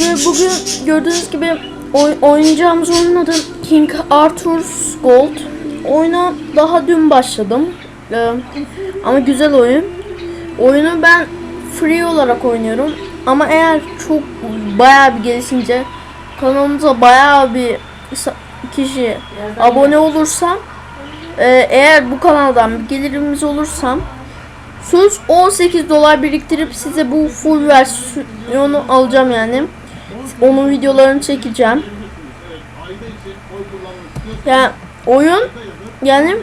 Ve bugün gördüğünüz gibi oy- oynayacağımız oyunun adı King Arthur's Gold. Oyuna daha dün başladım. Ee, ama güzel oyun. Oyunu ben free olarak oynuyorum. Ama eğer çok bayağı bir gelişince kanalımıza bayağı bir kişi abone olursa e, eğer bu kanaldan bir gelirimiz olursam söz 18 dolar biriktirip size bu full versiyonu alacağım yani. Onun videolarını çekeceğim. Yani oyun yani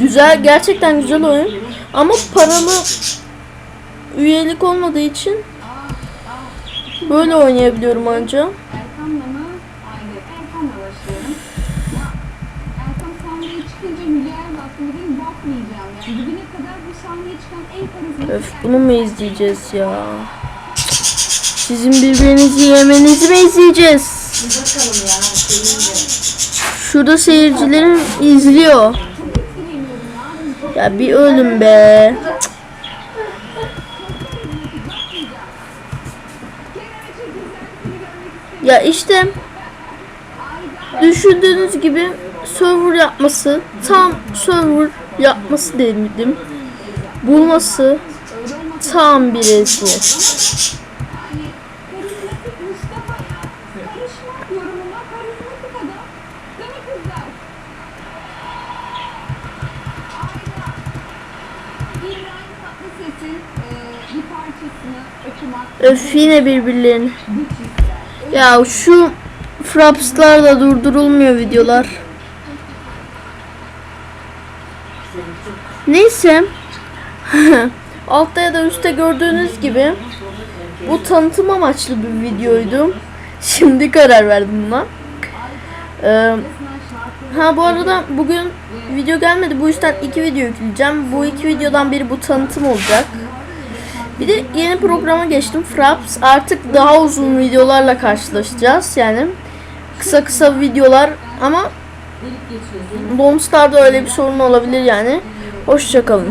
güzel gerçekten güzel oyun ama paralı üyelik olmadığı için böyle oynayabiliyorum anca. Erkan'la mı? Aynen. Erkan'la başlayalım. Ya Erkan sahneye çıkınca Hülya'ya baktım dedim bakmayacağım. Yani bugüne kadar bu sahneye çıkan en karizmatik Öf bunu mu izleyeceğiz ya? Sizin birbirinizi yemenizi mi izleyeceğiz? Şurada seyircilerim izliyor. Ya bir ölüm be. Ya işte düşündüğünüz gibi server yapması tam server yapması dedim. Bulması tam bir ezgi. Mustafa ya. Karışmak yorumuna karizmatik adam. Değil mi kızlar? İbrahim Tatlıses'in eee bir parçasını okumak Öf yine birbirlerini. Ya şu frapslarla durdurulmuyor videolar. Neyse. Altta ya da üstte gördüğünüz gibi bu tanıtım amaçlı bir videoydu. Şimdi karar verdim buna. Ee, ha bu arada bugün video gelmedi. Bu yüzden iki video yükleyeceğim. Bu iki videodan biri bu tanıtım olacak. Bir de yeni programa geçtim. Fraps artık daha uzun videolarla karşılaşacağız. Yani kısa kısa videolar ama Lone Star'da öyle bir sorun olabilir yani. Hoşçakalın.